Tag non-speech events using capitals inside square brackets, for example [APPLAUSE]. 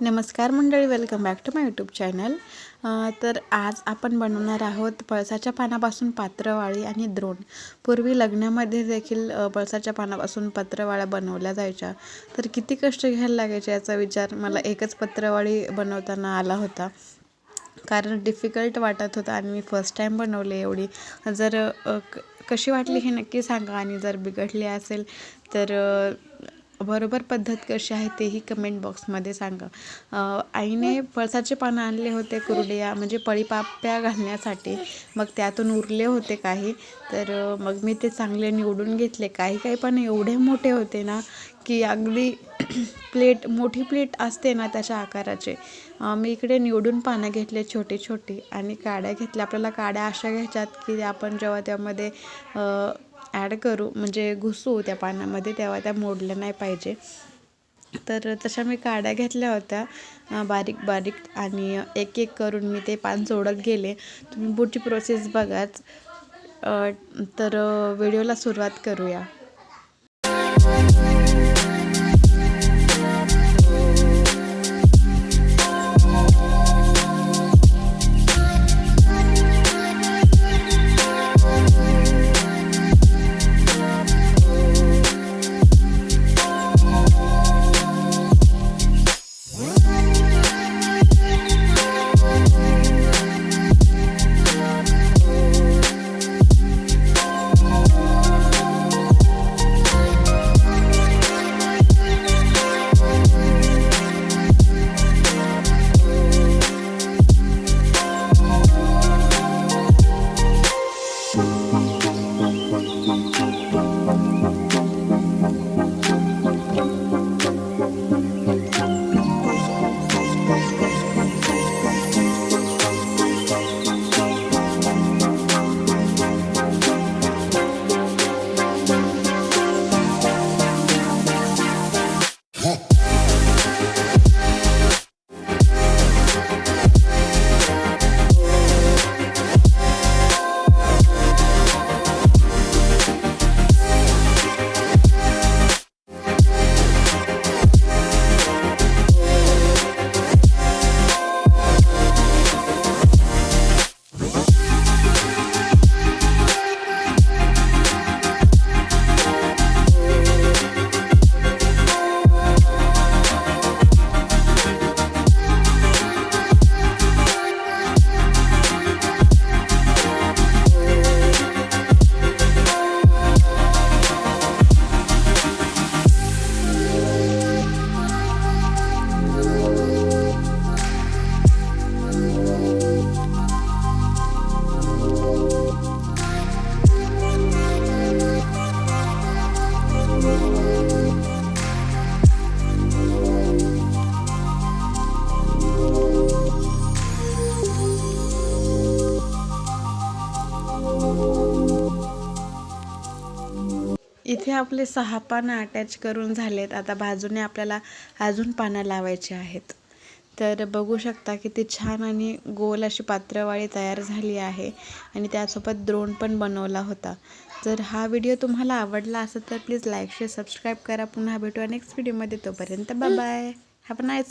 नमस्कार मंडळी welcome back to my YouTube channel तर आज आपण बनवणार आहोत पळसाच्या पानापासून पात्रवाळी आणि द्रोण. पूर्वी लग्नामध्ये देखील पळसाच्या पानापासून पत्रवाळ्या बनवल्या जायच्या. तर किती कष्ट घ्यायला लागायचे याचा विचार मला एकच पत्रवाळी बनवताना आला होता. कारण डिफिकल्ट वाटत होतं आणि मी फर्स्ट टाईम बनवले एवढी. जर क- कशी वाटली हे नक्की सांगा आणि जर बिघडली असेल तर बरोबर पद्धत कशी आहे तेही कमेंट बॉक्समध्ये सांगा. आईने पळसाचे पानं आणले होते कुरड्या म्हणजे पळीपाप्या घालण्यासाठी. मग त्यातून उरले होते काही. तर मग मी ते चांगले निवडून घेतले. काही काही पण एवढे मोठे होते ना की अगदी [CLEARS THROAT] प्लेट मोठी प्लेट असते ना त्याच्या आकाराचे. मी इकडे निवडून पानं घेतले छोटे छोटे. आणि काड्या घेतल्या. आपल्याला काड्या अशा घ्यायच्यात की आपण जेव्हा त्यामध्ये ॲड करू म्हणजे घुसू त्या पानामध्ये तेव्हा त्या मोडल्या नाही पाहिजे. तर तशा मी काड्या घेतल्या होत्या बारीक बारीक आणि एक एक करून मी ते पान जोडत गेले. तुम्ही पुढची प्रोसेस बघाच. तर व्हिडिओला सुरुवात करूया. इथे आपले सहा पानं अटॅच करून झालेत. आता बाजूने आपल्याला अजून पानं लावायची आहेत. तर बघू शकता किती छान आणि गोल अशी पात्रवाळी तयार झाली आहे आणि त्यासोबत द्रोण पण बनवला होता. जर हा व्हिडिओ तुम्हाला आवडला असेल तर प्लीज लाईक शेअर सबस्क्राईब करा. पुन्हा भेटूया नेक्स्ट व्हिडिओमध्ये तोपर्यंत बाय हॅव अ नाईस